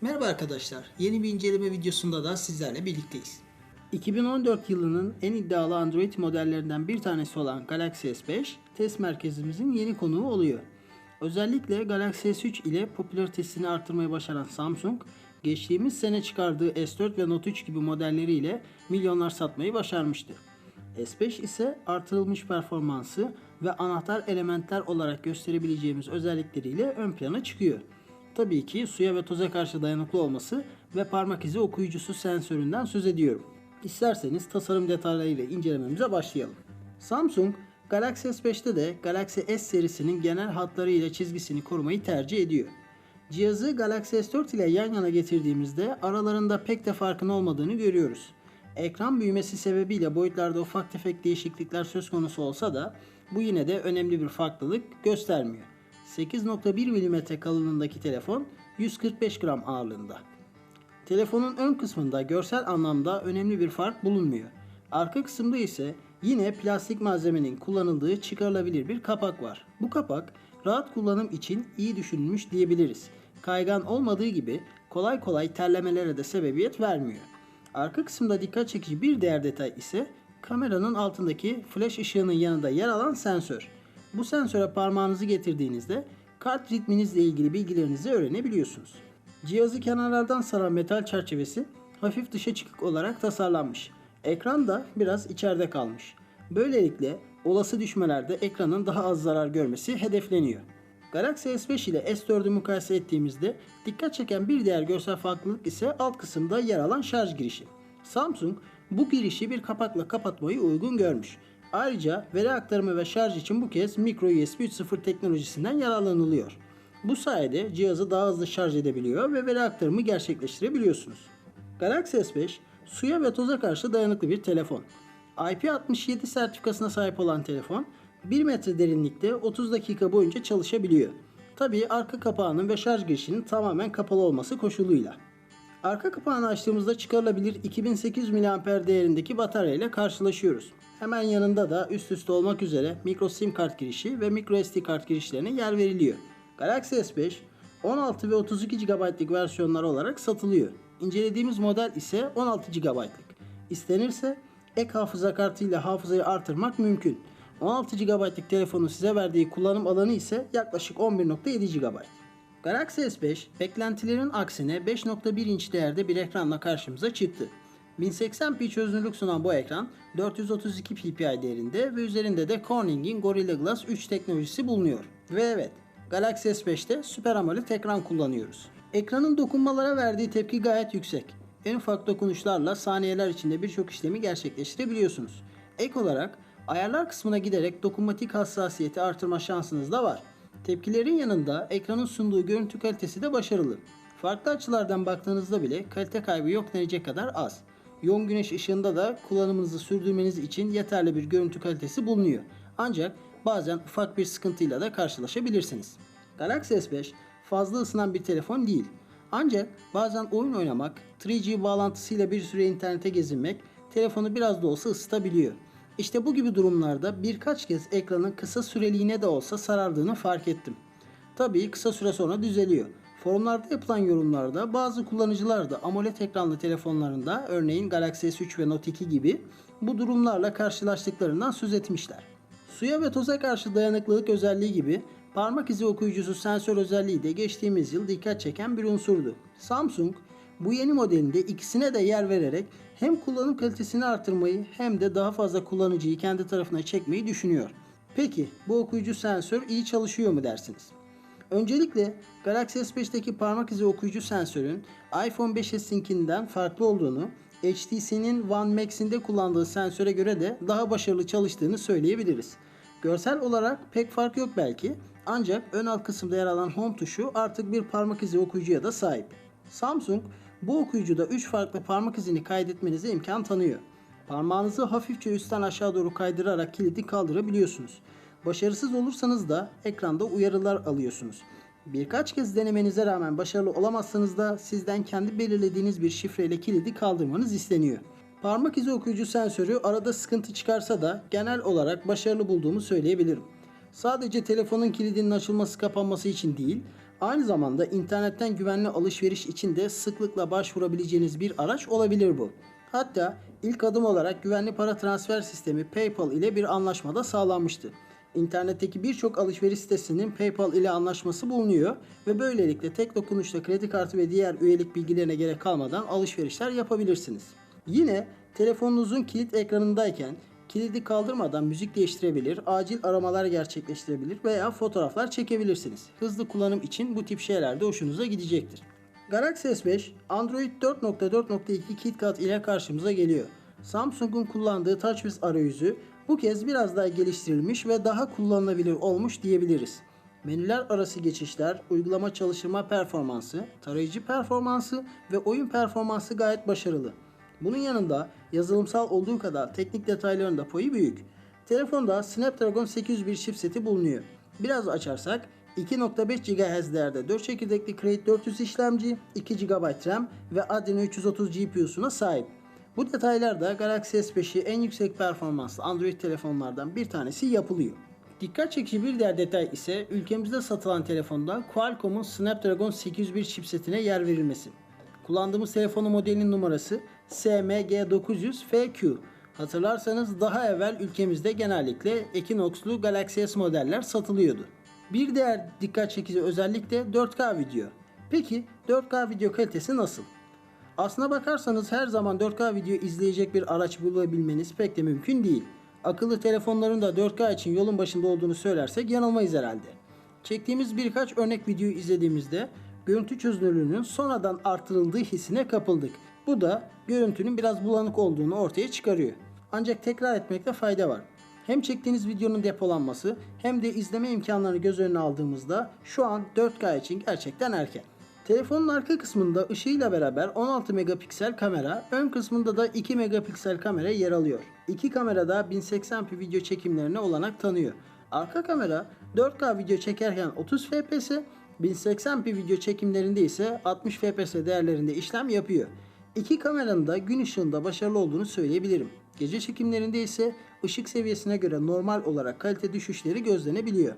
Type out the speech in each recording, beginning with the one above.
Merhaba arkadaşlar. Yeni bir inceleme videosunda da sizlerle birlikteyiz. 2014 yılının en iddialı Android modellerinden bir tanesi olan Galaxy S5 test merkezimizin yeni konuğu oluyor. Özellikle Galaxy S3 ile popülaritesini artırmayı başaran Samsung, geçtiğimiz sene çıkardığı S4 ve Note 3 gibi modelleriyle milyonlar satmayı başarmıştı. S5 ise artırılmış performansı ve anahtar elementler olarak gösterebileceğimiz özellikleriyle ön plana çıkıyor. Tabii ki suya ve toza karşı dayanıklı olması ve parmak izi okuyucusu sensöründen söz ediyorum. İsterseniz tasarım detaylarıyla incelememize başlayalım. Samsung Galaxy S5'te de Galaxy S serisinin genel hatları ile çizgisini korumayı tercih ediyor. Cihazı Galaxy S4 ile yan yana getirdiğimizde aralarında pek de farkın olmadığını görüyoruz. Ekran büyümesi sebebiyle boyutlarda ufak tefek değişiklikler söz konusu olsa da bu yine de önemli bir farklılık göstermiyor. 8.1 mm kalınlığındaki telefon 145 gram ağırlığında. Telefonun ön kısmında görsel anlamda önemli bir fark bulunmuyor. Arka kısımda ise yine plastik malzemenin kullanıldığı çıkarılabilir bir kapak var. Bu kapak rahat kullanım için iyi düşünülmüş diyebiliriz. Kaygan olmadığı gibi kolay kolay terlemelere de sebebiyet vermiyor. Arka kısımda dikkat çekici bir diğer detay ise kameranın altındaki flash ışığının yanında yer alan sensör. Bu sensöre parmağınızı getirdiğinizde kalp ritminizle ilgili bilgilerinizi öğrenebiliyorsunuz. Cihazı kenarlardan saran metal çerçevesi hafif dışa çıkık olarak tasarlanmış. Ekran da biraz içeride kalmış. Böylelikle olası düşmelerde ekranın daha az zarar görmesi hedefleniyor. Galaxy S5 ile S4'ü mukayese ettiğimizde dikkat çeken bir diğer görsel farklılık ise alt kısımda yer alan şarj girişi. Samsung bu girişi bir kapakla kapatmayı uygun görmüş. Ayrıca veri aktarımı ve şarj için bu kez micro USB 3.0 teknolojisinden yararlanılıyor. Bu sayede cihazı daha hızlı şarj edebiliyor ve veri aktarımı gerçekleştirebiliyorsunuz. Galaxy S5 suya ve toza karşı dayanıklı bir telefon. IP67 sertifikasına sahip olan telefon 1 metre derinlikte 30 dakika boyunca çalışabiliyor. Tabii arka kapağının ve şarj girişinin tamamen kapalı olması koşuluyla. Arka kapağını açtığımızda çıkarılabilir 2800 mAh değerindeki batarya ile karşılaşıyoruz. Hemen yanında da üst üste olmak üzere micro sim kart girişi ve micro SD kart girişlerine yer veriliyor. Galaxy S5 16 ve 32 GB'lık versiyonlar olarak satılıyor. İncelediğimiz model ise 16 GB'lık. İstenirse ek hafıza kartıyla hafızayı artırmak mümkün. 16 GB'lık telefonun size verdiği kullanım alanı ise yaklaşık 11.7 GB. Galaxy S5 beklentilerin aksine 5.1 inç değerde bir ekranla karşımıza çıktı. 1080p çözünürlük sunan bu ekran 432 ppi değerinde ve üzerinde de Corning'in Gorilla Glass 3 teknolojisi bulunuyor. Ve evet, Galaxy S5'te Super AMOLED ekran kullanıyoruz. Ekranın dokunmalara verdiği tepki gayet yüksek. En ufak dokunuşlarla saniyeler içinde birçok işlemi gerçekleştirebiliyorsunuz. Ek olarak ayarlar kısmına giderek dokunmatik hassasiyeti artırma şansınız da var. Tepkilerin yanında ekranın sunduğu görüntü kalitesi de başarılı. Farklı açılardan baktığınızda bile kalite kaybı yok denecek kadar az. Yoğun güneş ışığında da kullanımınızı sürdürmeniz için yeterli bir görüntü kalitesi bulunuyor. Ancak bazen ufak bir sıkıntıyla da karşılaşabilirsiniz. Galaxy S5 fazla ısınan bir telefon değil. Ancak bazen oyun oynamak, 3G bağlantısıyla bir süre internete gezinmek telefonu biraz da olsa ısıtabiliyor. İşte bu gibi durumlarda birkaç kez ekranın kısa süreliğine de olsa sarardığını fark ettim. Tabii kısa süre sonra düzeliyor. Forumlarda yapılan yorumlarda bazı kullanıcılar da AMOLED ekranlı telefonlarında örneğin Galaxy S3 ve Note 2 gibi bu durumlarla karşılaştıklarından söz etmişler. Suya ve toza karşı dayanıklılık özelliği gibi parmak izi okuyucusu sensör özelliği de geçtiğimiz yıl dikkat çeken bir unsurdu. Samsung bu yeni modelinde ikisine de yer vererek hem kullanım kalitesini artırmayı hem de daha fazla kullanıcıyı kendi tarafına çekmeyi düşünüyor. Peki bu okuyucu sensör iyi çalışıyor mu dersiniz? Öncelikle Galaxy S5'teki parmak izi okuyucu sensörün iPhone 5s'inkinden farklı olduğunu, HTC'nin One Max'inde kullandığı sensöre göre de daha başarılı çalıştığını söyleyebiliriz. Görsel olarak pek fark yok belki ancak ön alt kısımda yer alan Home tuşu artık bir parmak izi okuyucuya da sahip. Samsung bu okuyucuda 3 farklı parmak izini kaydetmenize imkan tanıyor. Parmağınızı hafifçe üstten aşağı doğru kaydırarak kilidi kaldırabiliyorsunuz. Başarısız olursanız da ekranda uyarılar alıyorsunuz. Birkaç kez denemenize rağmen başarılı olamazsanız da sizden kendi belirlediğiniz bir şifreyle kilidi kaldırmanız isteniyor. Parmak izi okuyucu sensörü arada sıkıntı çıkarsa da genel olarak başarılı bulduğumu söyleyebilirim. Sadece telefonun kilidinin açılması kapanması için değil, Aynı zamanda internetten güvenli alışveriş için de sıklıkla başvurabileceğiniz bir araç olabilir bu. Hatta ilk adım olarak güvenli para transfer sistemi PayPal ile bir anlaşmada sağlanmıştı. İnternetteki birçok alışveriş sitesinin PayPal ile anlaşması bulunuyor ve böylelikle tek dokunuşla kredi kartı ve diğer üyelik bilgilerine gerek kalmadan alışverişler yapabilirsiniz. Yine telefonunuzun kilit ekranındayken kilidi kaldırmadan müzik değiştirebilir, acil aramalar gerçekleştirebilir veya fotoğraflar çekebilirsiniz. Hızlı kullanım için bu tip şeyler de hoşunuza gidecektir. Galaxy S5 Android 4.4.2 KitKat ile karşımıza geliyor. Samsung'un kullandığı TouchWiz arayüzü bu kez biraz daha geliştirilmiş ve daha kullanılabilir olmuş diyebiliriz. Menüler arası geçişler, uygulama çalıştırma performansı, tarayıcı performansı ve oyun performansı gayet başarılı. Bunun yanında yazılımsal olduğu kadar teknik detayların da payı büyük. Telefonda Snapdragon 801 chipseti bulunuyor. Biraz açarsak 2.5 GHz değerde 4 çekirdekli Cray 400 işlemci, 2 GB RAM ve Adreno 330 GPU'suna sahip. Bu detaylarda Galaxy S5'i en yüksek performanslı Android telefonlardan bir tanesi yapılıyor. Dikkat çekici bir diğer detay ise ülkemizde satılan telefonda Qualcomm'un Snapdragon 801 chipsetine yer verilmesi. Kullandığımız telefonun modelinin numarası SMG900FQ. Hatırlarsanız daha evvel ülkemizde genellikle Equinox'lu Galaxy S modeller satılıyordu. Bir diğer dikkat çekici özellik de 4K video. Peki 4K video kalitesi nasıl? Aslına bakarsanız her zaman 4K video izleyecek bir araç bulabilmeniz pek de mümkün değil. Akıllı telefonların da 4K için yolun başında olduğunu söylersek yanılmayız herhalde. Çektiğimiz birkaç örnek videoyu izlediğimizde görüntü çözünürlüğünün sonradan artırıldığı hissine kapıldık. Bu da görüntünün biraz bulanık olduğunu ortaya çıkarıyor. Ancak tekrar etmekte fayda var. Hem çektiğiniz videonun depolanması hem de izleme imkanlarını göz önüne aldığımızda şu an 4K için gerçekten erken. Telefonun arka kısmında ışığıyla beraber 16 megapiksel kamera, ön kısmında da 2 megapiksel kamera yer alıyor. İki kamerada 1080p video çekimlerine olanak tanıyor. Arka kamera 4K video çekerken 30 fps, 1080p video çekimlerinde ise 60 fps değerlerinde işlem yapıyor. İki kameranın da gün ışığında başarılı olduğunu söyleyebilirim. Gece çekimlerinde ise ışık seviyesine göre normal olarak kalite düşüşleri gözlenebiliyor.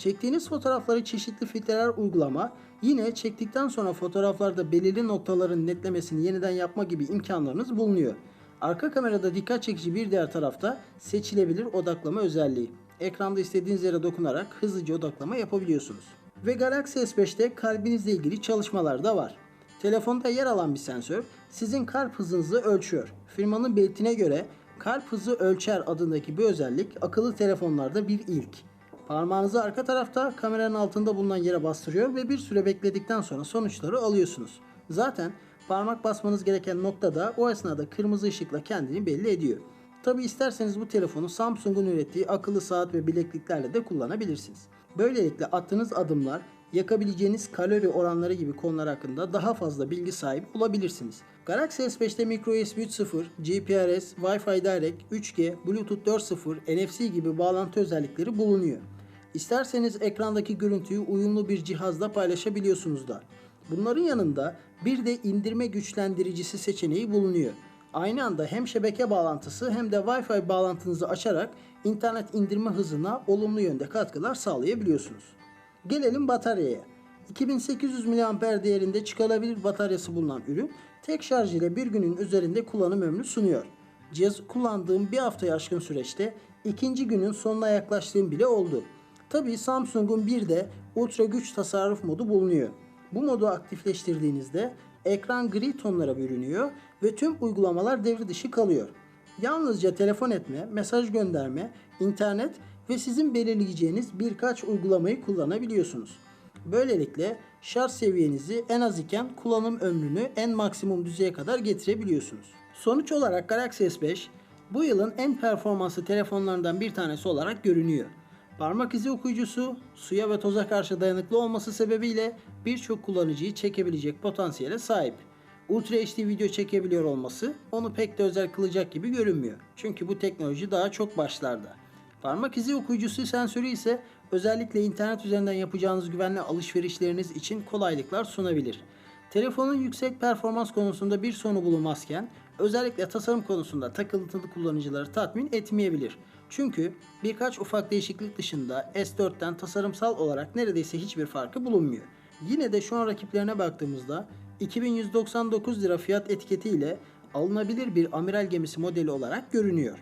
Çektiğiniz fotoğrafları çeşitli filtreler uygulama, yine çektikten sonra fotoğraflarda belirli noktaların netlemesini yeniden yapma gibi imkanlarınız bulunuyor. Arka kamerada dikkat çekici bir diğer tarafta seçilebilir odaklama özelliği. Ekranda istediğiniz yere dokunarak hızlıca odaklama yapabiliyorsunuz. Ve Galaxy S5'te kalbinizle ilgili çalışmalar da var. Telefonda yer alan bir sensör sizin kalp hızınızı ölçüyor. Firmanın belirtine göre kalp hızı ölçer adındaki bu özellik akıllı telefonlarda bir ilk. Parmağınızı arka tarafta kameranın altında bulunan yere bastırıyor ve bir süre bekledikten sonra sonuçları alıyorsunuz. Zaten parmak basmanız gereken noktada o esnada kırmızı ışıkla kendini belli ediyor. Tabi isterseniz bu telefonu Samsung'un ürettiği akıllı saat ve bilekliklerle de kullanabilirsiniz. Böylelikle attığınız adımlar, yakabileceğiniz kalori oranları gibi konular hakkında daha fazla bilgi sahibi olabilirsiniz. Galaxy S5'te microUSB 3.0, GPRS, Wi-Fi Direct, 3G, Bluetooth 4.0, NFC gibi bağlantı özellikleri bulunuyor. İsterseniz ekrandaki görüntüyü uyumlu bir cihazla paylaşabiliyorsunuz da. Bunların yanında bir de indirme güçlendiricisi seçeneği bulunuyor. Aynı anda hem şebeke bağlantısı hem de Wi-Fi bağlantınızı açarak internet indirme hızına olumlu yönde katkılar sağlayabiliyorsunuz. Gelelim bataryaya. 2800 mAh değerinde çıkarılabilir bataryası bulunan ürün tek şarj ile bir günün üzerinde kullanım ömrü sunuyor. Cihazı kullandığım bir haftaya aşkın süreçte ikinci günün sonuna yaklaştığım bile oldu. Tabi Samsung'un bir de ultra güç tasarruf modu bulunuyor. Bu modu aktifleştirdiğinizde ekran gri tonlara bürünüyor ve tüm uygulamalar devre dışı kalıyor. Yalnızca telefon etme, mesaj gönderme, internet ve sizin belirleyeceğiniz birkaç uygulamayı kullanabiliyorsunuz. Böylelikle şarj seviyenizi en az iken kullanım ömrünü en maksimum düzeye kadar getirebiliyorsunuz. Sonuç olarak Galaxy S5 bu yılın en performanslı telefonlarından bir tanesi olarak görünüyor. Parmak izi okuyucusu suya ve toza karşı dayanıklı olması sebebiyle birçok kullanıcıyı çekebilecek potansiyele sahip. Ultra HD video çekebiliyor olması onu pek de özel kılacak gibi görünmüyor. Çünkü bu teknoloji daha çok başlarda. Parmak izi okuyucusu sensörü ise özellikle internet üzerinden yapacağınız güvenli alışverişleriniz için kolaylıklar sunabilir. Telefonun yüksek performans konusunda bir sorunu bulunmazken özellikle tasarım konusunda takıntılı kullanıcıları tatmin etmeyebilir. Çünkü birkaç ufak değişiklik dışında S4'ten tasarımsal olarak neredeyse hiçbir farkı bulunmuyor. Yine de şu an rakiplerine baktığımızda 2199 lira fiyat etiketiyle alınabilir bir amiral gemisi modeli olarak görünüyor.